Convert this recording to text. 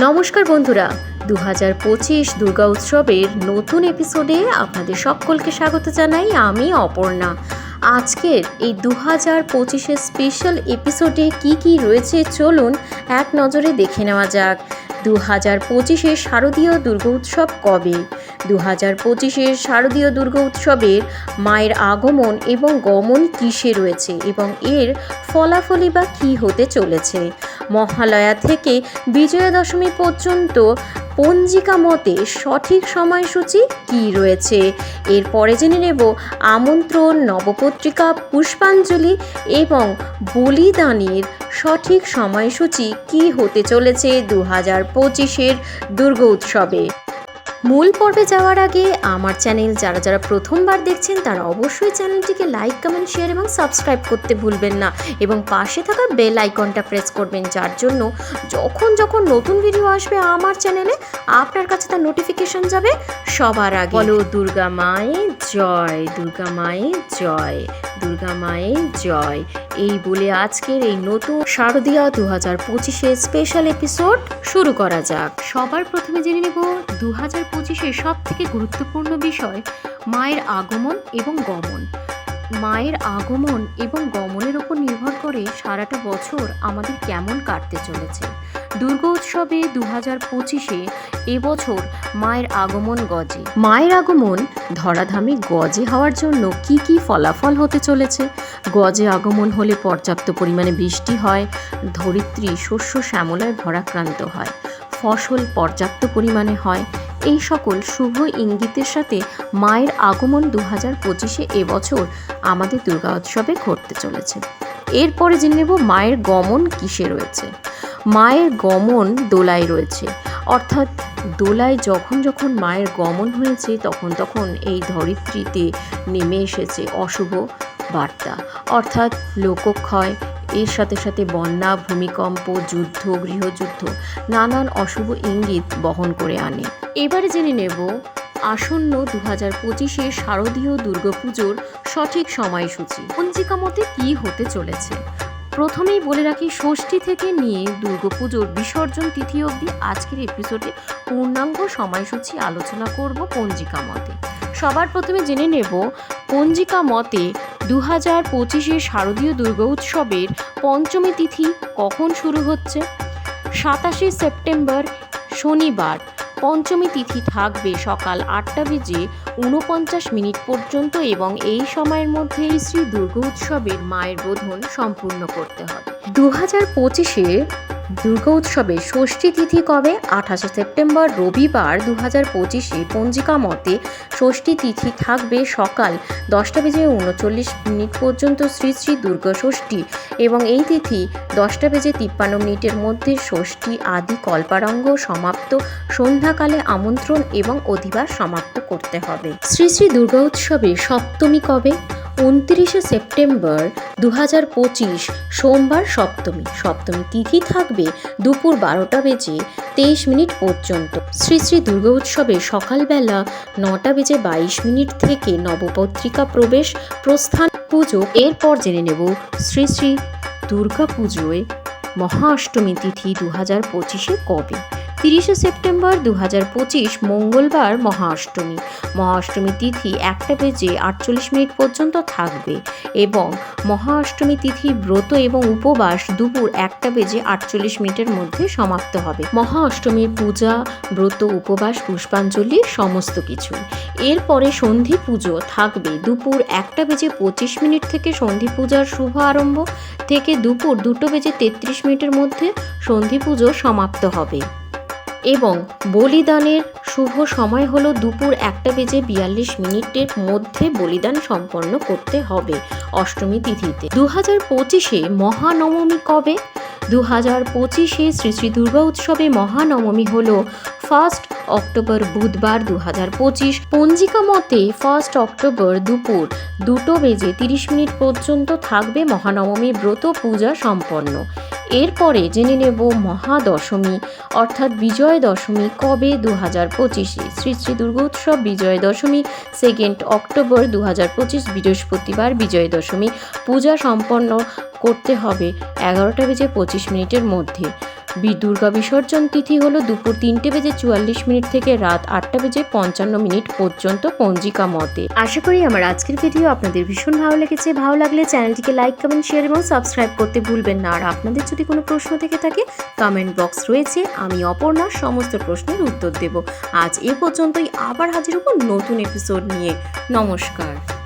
নমস্কার বন্ধুরা। দু হাজার পঁচিশ দুর্গা উৎসবের নতুন এপিসোডে আপনাদের সকলকে স্বাগত জানাই আমি অপর্ণা। আজকের এই দু হাজার পঁচিশের স্পেশাল এপিসোডে কি কি রয়েছে চলুন এক নজরে দেখে নেওয়া যাক। দু হাজার পঁচিশের শারদীয় দুর্গা উৎসব কবে? দু হাজার পঁচিশের শারদীয় দুর্গা উৎসবের মায়ের আগমন এবং গমন কিসে রয়েছে এবং এর ফলাফলই বা কী হতে চলেছে? মহালয়া থেকে বিজয়া দশমী পর্যন্ত পঞ্জিকা মতে সঠিক সময়সূচি কি রয়েছে? এরপরে জেনে নেব আমন্ত্রণ, নবপত্রিকা, পুষ্পাঞ্জলি এবং বলিদানের সঠিক সময়সূচি কি হতে চলেছে দু হাজার পঁচিশের দুর্গা উৎসবে মূল পর্বে যাওয়ার আগে আমার চ্যানেল যারা যারা প্রথমবার দেখছেন তারা অবশ্যই চ্যানেলটিকে লাইক কমেন্ট শেয়ার এবং সাবস্ক্রাইব করতে ভুলবেন না এবং পাশে থাকা বেল আইকনটা প্রেস করবেন যার জন্য যখন যখন নতুন ভিডিও আসবে আমার চ্যানেলে আপনার কাছে তার নোটিফিকেশন যাবে সবার আগে। বলো দুর্গা মায়ের জয় দুর্গা মায়ের জয় দুর্গা মায়ের জয়। এই বলে আজকের এই নতুন শারদীয়া দু হাজার পঁচিশের স্পেশাল এপিসোড শুরু করা যাক। সবার প্রথমে জেনে নেব দু হাজার পঁচিশের সব থেকে গুরুত্বপূর্ণ বিষয় মায়ের আগমন এবং গমন। মায়ের আগমন এবং গমনের ওপর নির্ভর করে সারাটা বছর আমাদের কেমন কাটতে চলেছে। দুর্গা উৎসবে দু হাজার পঁচিশে এবছর মায়ের আগমন গজে। মায়ের আগমন ধরাধামে গজে হওয়ার জন্য কি কি ফলাফল হতে চলেছে? গজে আগমন হলে পর্যাপ্ত পরিমাণে বৃষ্টি হয়, ধরিত্রী শস্য শ্যামলায় ভরাক্রান্ত হয়, ফসল পর্যাপ্ত পরিমাণে হয় এই সকল শুভ ইঙ্গিতের সাথে মায়ের আগমন দু হাজার পঁচিশে এবছর আমাদের দুর্গা উৎসবে ঘটতে চলেছে। এরপরে জেনে নেব মায়ের গমন কিসে রয়েছে। মায়ের গমন দোলায় রয়েছে। অর্থাৎ দোলায় যখন যখন মায়ের গমন হয়েছে, তখন তখন এই ধরিত্রীতে নেমে এসেছে অশুভ বার্তা। অর্থাৎ লোকক্ষয়, এর সাথে সাথে বন্যা, ভূমিকম্প, যুদ্ধ, গৃহযুদ্ধ, নানান অশুভ ইঙ্গিত বহন করে আনে। এবারে জেনে নেব, আসন্ন দু হাজার পঁচিশে শারদীয় দুর্গাপুজোর সঠিক সময়সূচি। পঞ্জিকা মতে কী হতে চলেছে? প্রথমেই বলে রাখি, ষষ্ঠী থেকে নিয়ে দুর্গাপুজোর বিসর্জন তিথি অবধি আজকের এপিসোডে পূর্ণাঙ্গ সময়সূচি আলোচনা করব পঞ্জিকা মতে। সবার প্রথমে জেনে নেব, পঞ্জিকা মতে দু হাজার পঁচিশে শারদীয় দুর্গা উৎসবের পঞ্চমী তিথি কখন শুরু হচ্ছে? সাতাশে সেপ্টেম্বর, শনিবার পঞ্চমী তিথি থাকবে সকাল আটটা বেজে ঊনপঞ্চাশ মিনিট পর্যন্ত এবং এই সময়ের মধ্যে শ্রী দুর্গা উৎসবের মায়ের বোধন সম্পূর্ণ করতে হবে। দু হাজার পঁচিশে দুর্গা উৎসবে ষষ্ঠী তিথি কবে? আঠাশে সেপ্টেম্বর, রবিবার দু হাজার পঁচিশে পঞ্জিকা মতে ষষ্ঠী তিথি থাকবে সকাল দশটা বেজে উনচল্লিশ মিনিট পর্যন্ত শ্রী শ্রী দুর্গা ষষ্ঠী এবং এই তিথি দশটা বেজে তিপ্পান্ন মিনিটের মধ্যে ষষ্ঠী আদি কল্পারঙ্গ সমাপ্ত, সন্ধ্যাকালে আমন্ত্রণ এবং অধিবাস সমাপ্ত করতে হবে। শ্রী শ্রী দুর্গা উৎসবে সপ্তমী কবে? উনত্রিশে সেপ্টেম্বর দু হাজার পঁচিশ, সোমবার সপ্তমী। সপ্তমী তিথি থাকবে দুপুর বারোটা বেজে তেইশ মিনিট পর্যন্ত। শ্রী শ্রী দুর্গা উৎসবে সকালবেলা নটা বেজে বাইশ মিনিট থেকে নবপত্রিকা প্রবেশ, প্রস্থান, পুজো। এরপর জেনে নেব শ্রী শ্রী দুর্গা পুজোয় মহা অষ্টমী তিথি দু হাজার পঁচিশে কবে। তিরিশে সেপ্টেম্বর দু পঁচিশ, মঙ্গলবার মহা অষ্টমী মহা অষ্টমী তিথি একটা বেজে আটচল্লিশ মিনিট পর্যন্ত থাকবে এবং মহা অষ্টমী তিথি ব্রত এবং উপবাস দুপুর একটা বেজে আটচল্লিশ মিনিটের মধ্যে সমাপ্ত হবে। মহা অষ্টমীর পূজা, ব্রত, উপবাস, পুষ্পাঞ্জলি সমস্ত কিছু। এরপরে সন্ধি পুজো থাকবে দুপুর একটা বেজে পঁচিশ মিনিট থেকে সন্ধি পূজার শুভ আরম্ভ। থেকে দুপুর দুটো বেজে তেত্রিশ মিনিটের মধ্যে সন্ধি পুজো সমাপ্ত হবে। এবং বলিদানের শুভ সময় হল দুপুর একটা বেজে বিয়াল্লিশ মিনিটের মধ্যে বলিদান সম্পন্ন করতে হবে অষ্টমী তিথিতে। দু হাজার পঁচিশে মহানবমী কবে? দু হাজার পঁচিশে শ্রী শ্রী দুর্গা উৎসবে মহানবমী হলো ফার্স্ট অক্টোবর বুধবার দু হাজার পঁচিশ। পঞ্জিকা মতে ফার্স্ট অক্টোবর দুপুর দুটো বেজে তিরিশ মিনিট পর্যন্ত থাকবে মহানবমী ব্রত পূজা সম্পন্ন। এরপরে জেনে নেব মহাদশমী, অর্থাৎ বিজয় দশমী কবে দু হাজার পঁচিশে? শ্রী শ্রী দুর্গোৎসব বিজয় দশমী সেকেন্ড অক্টোবর দু হাজার পঁচিশ, বৃহস্পতিবার বিজয় দশমী পূজা সম্পন্ন করতে হবে এগারোটা বেজে পঁচিশ মিনিটের মধ্যে। দুর্গা বিসর্জন তিথি হলো দুপুর তিনটে বেজে চুয়াল্লিশ মিনিট থেকে রাত আটটা বেজে পঞ্চান্ন মিনিট পর্যন্ত পঞ্জিকা মতে। আশা করি আমার আজকের ভিডিও আপনাদের ভীষণ ভালো লেগেছে। ভালো লাগলে চ্যানেলটিকে লাইক, কমেন্ট, শেয়ার এবং সাবস্ক্রাইব করতে ভুলবেন না। আর আপনাদের যদি কোনো প্রশ্ন থেকে থাকে কমেন্ট বক্স রয়েছে। আমি অপর্ণা সমস্ত প্রশ্নের উত্তর দেব। আজ এ পর্যন্তই আবার হাজির হব নতুন এপিসোড নিয়ে। নমস্কার।